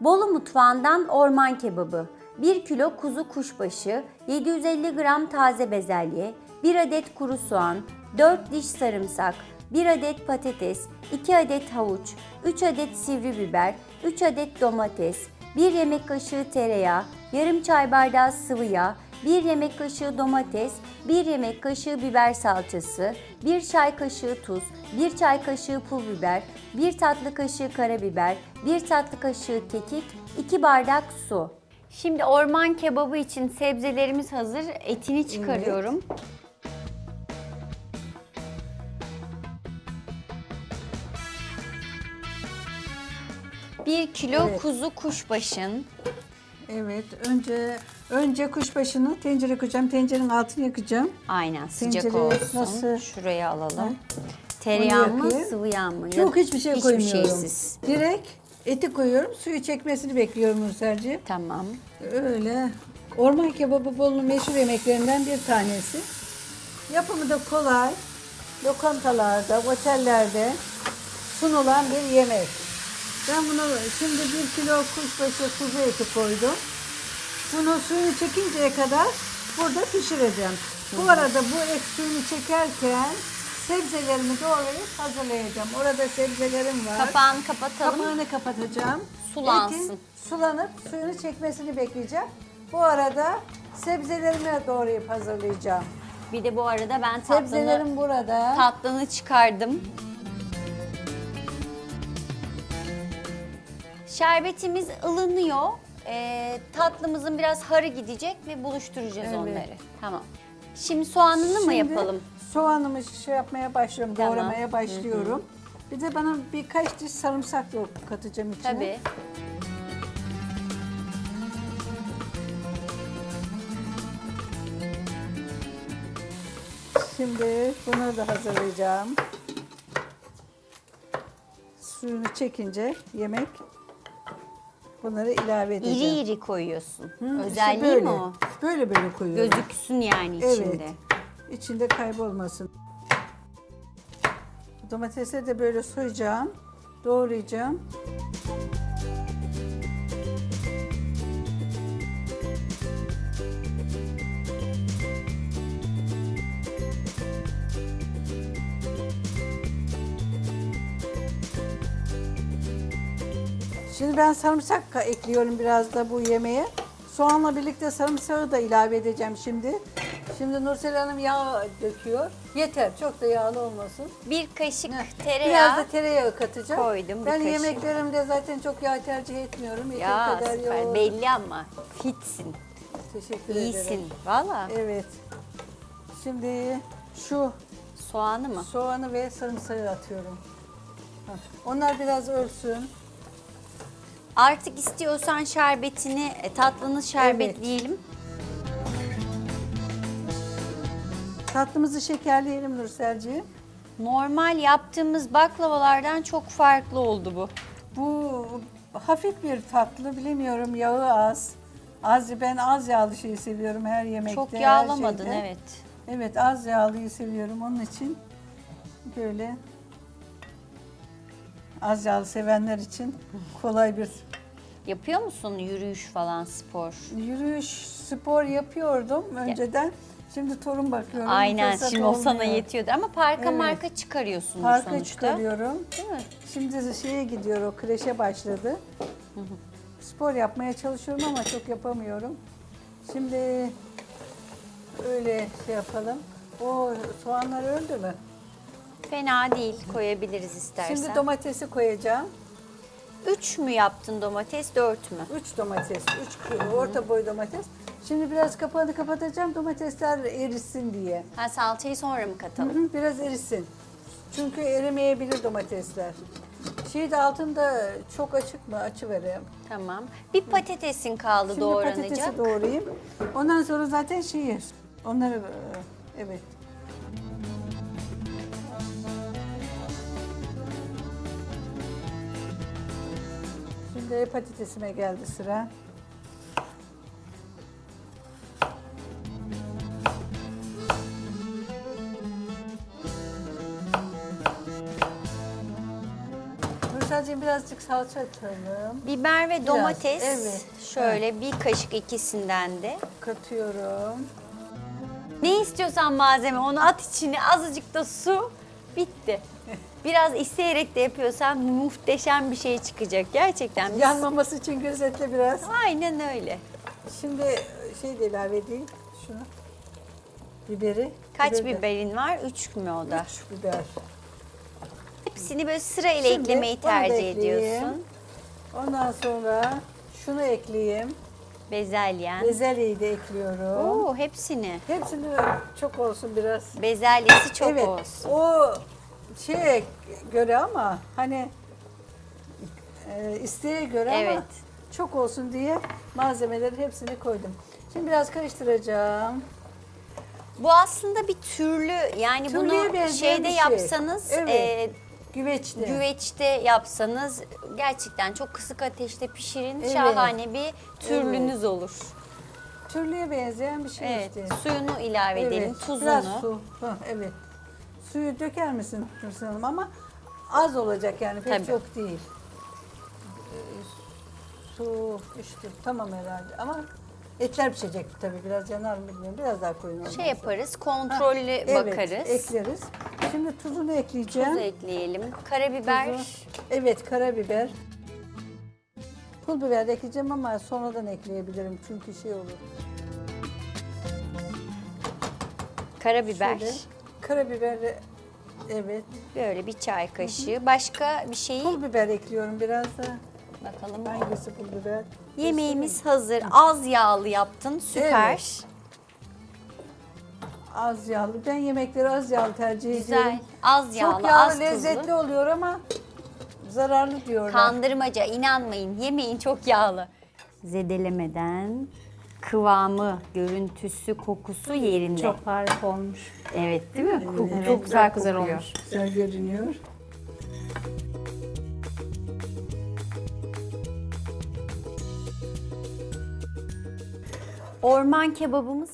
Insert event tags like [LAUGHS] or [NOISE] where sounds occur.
Bolu mutfağından orman kebabı, 1 kilo kuzu kuşbaşı, 750 gram taze bezelye, 1 adet kuru soğan, 4 diş sarımsak, 1 adet patates, 2 adet havuç, 3 adet sivri biber, 3 adet domates, 1 yemek kaşığı tereyağı, yarım çay bardağı sıvı yağ, 1 yemek kaşığı domates, 1 yemek kaşığı biber salçası, 1 çay kaşığı tuz, 1 çay kaşığı pul biber, 1 tatlı kaşığı karabiber, 1 tatlı kaşığı kekik, 2 bardak su. Şimdi orman kebabı için sebzelerimiz hazır. Etini çıkarıyorum. Bir kilo Evet. kuzu kuşbaşın, Evet, önce önce kuşbaşını tencere koyacağım. Tencerenin altını yakacağım. aynen sıcak Tencere olsun. nasıl? Şuraya alalım. Tereyağı mı, yakayım. sıvı yağ mı? Da hiçbir şey hiçbir koymuyorum. şeysiz. Direkt eti koyuyorum. Suyu çekmesini bekliyorum Nurselciğim. Tamam. Öyle. Orman kebabı Bolu'nun meşhur yemeklerinden bir tanesi. Yapımı da kolay. Lokantalarda, otellerde sunulan bir yemek. Ben bunu şimdi bir kilo kuşbaşı kuzu eti koydum. Bunu suyunu çekinceye kadar burada pişireceğim. Bu arada bu et suyunu çekerken sebzelerimi doğrayıp hazırlayacağım. Orada sebzelerim var. Kapağını kapatalım. Kapağını kapatacağım. Sulansın. Etin sulanıp suyunu çekmesini bekleyeceğim. Bu arada sebzelerimi doğrayıp hazırlayacağım. Bir de bu arada ben tatlını, Sebzelerim burada. tatlını çıkardım. Şerbetimiz ılınıyor. Ee, tatlımızın biraz harı gidecek ve buluşturacağız Evet. onları. Tamam. Şimdi soğanını mı Şimdi yapalım? Soğanımı şey yapmaya başlıyorum, Tamam. doğramaya başlıyorum. Bir de bana birkaç diş sarımsak da katacağım içine. Tabii. Şimdi bunu da hazırlayacağım. Suyunu çekince yemek bunları ilave edeceğim. İri iri koyuyorsun. Hı, işte Özelliği böyle. mi o? Böyle böyle koyuyorum. Gözüksün yani Evet. içinde. İçinde kaybolmasın. Domatesi de böyle soyacağım. Doğrayacağım. Şimdi ben sarımsak ekliyorum biraz da bu yemeğe. Soğanla birlikte sarımsağı da ilave edeceğim şimdi. Şimdi Nursel Hanım yağ döküyor. Yeter, çok da yağlı olmasın. Bir kaşık Biraz tereyağı. da tereyağı katacağım. Koydum bir Ben kaşık. yemeklerimde zaten çok yağ tercih etmiyorum. Yeter Ya kadar süper. yağ. Belli ama. Fitsin. Teşekkür İyisin. ederim. Valla. Evet. Şimdi şu Soğanı mı? soğanı ve sarımsağı atıyorum. Hah, Onlar biraz ölsün. Artık istiyorsan şerbetini, e, tatlını şerbetleyelim. Tatlımızı şekerleyelim Nurselciğim. Normal yaptığımız baklavalardan çok farklı oldu bu. Bu hafif bir tatlı bilemiyorum yağı az. Az ben az yağlı şeyi seviyorum her yemekte. Çok her yağlamadın şeyde. evet. Evet az yağlıyı seviyorum onun için böyle az yağlı sevenler için kolay bir Yapıyor musun yürüyüş falan spor? yürüyüş spor yapıyordum önceden. Şimdi torun bakıyorum. Aynen fırsat şimdi o sana yetiyordu ama parka Evet. marka çıkarıyorsunuz Parka sonuçta. çıkarıyorum. Değil mi? Şimdi şeye gidiyor o kreşe başladı. Spor yapmaya çalışıyorum ama çok yapamıyorum. Şimdi öyle şey yapalım. O soğanlar öldü mü? Fena değil koyabiliriz istersen. Şimdi domatesi koyacağım. Üç mü yaptın domates, dört mü? 3 domates, 3 orta boy domates. Şimdi biraz kapağını kapatacağım domatesler erisin diye. Ha salçayı sonra mı Hı katalım? hı, Biraz erisin. Çünkü erimeyebilir domatesler. Şey de altında çok açık mı? Açı vereyim. Tamam. Bir patatesin kaldı Şimdi doğranacak. patatesi doğrayayım. Ondan sonra zaten şeyi, onları e, evet. Şimdi patatesime geldi sıra. Nurselciğim Sonra birazcık salça atalım. Biber ve domates. evet. Şöyle bir kaşık ikisinden de. Katıyorum. Ne istiyorsan malzeme onu at içine azıcık da su bitti. [LAUGHS] Biraz isteyerek de yapıyorsan muhteşem bir şey çıkacak gerçekten. Biz- Yanmaması için gözetle biraz. Aynen öyle. Şimdi şey de ilave edeyim şunu. Biberi. Kaç Biber de- biberin var? Üç mü o da? Üç biber. Hepsini böyle sırayla Şimdi eklemeyi tercih ediyorsun. Ondan sonra şunu ekleyeyim. Bezelyen. Bezelyeyi de ekliyorum. Oo hepsini. Hepsini çok olsun biraz. Bezelyesi çok evet, olsun. o şeye göre ama hani e, isteğe göre ama Evet. çok olsun diye malzemelerin hepsini koydum. Şimdi biraz karıştıracağım. Bu aslında bir türlü yani Türlüye bunu benzeyen şeyde bir şey. yapsanız Evet. e, Güveçli. güveçte yapsanız gerçekten çok kısık ateşte pişirin Evet. şahane bir türlünüz olur. Türlüye benzeyen bir şey Evet. işte. Suyunu ilave edelim, tuzunu. Biraz su. Hah, evet. Suyu döker misin Nursen Hanım ama az olacak yani pek Tabii. çok değil. Ee, su işte tamam herhalde ama etler pişecek tabii biraz yanar mı bilmiyorum. Biraz daha koyun olmaz. Şey yaparız, kontrollü Evet, bakarız. ekleriz. Şimdi tuzunu ekleyeceğim. Tuz ekleyelim. Karabiber. Tuzu. Evet karabiber. Pul biber de ekleyeceğim ama sonradan ekleyebilirim çünkü şey olur. Karabiber. Şöyle, karabiber de evet. Böyle bir çay kaşığı. Başka bir şeyi Pul biber ekliyorum biraz da. bakalım. Hangisi pul biber? Yemeğimiz hazır. Az yağlı yaptın. Süper. Evet. Az yağlı. Ben yemekleri az yağlı tercih Güzel. ediyorum. Az yağlı, Çok yağlı az lezzetli tuzlu. oluyor ama zararlı diyorlar. Kandırmaca inanmayın. Yemeğin çok yağlı. Zedelemeden kıvamı, görüntüsü, kokusu yerinde. Çok harika olmuş. Evet değil mi? Koku Evet, çok güzel güzel kokuyor. olmuş. Güzel görünüyor. Orman kebabımız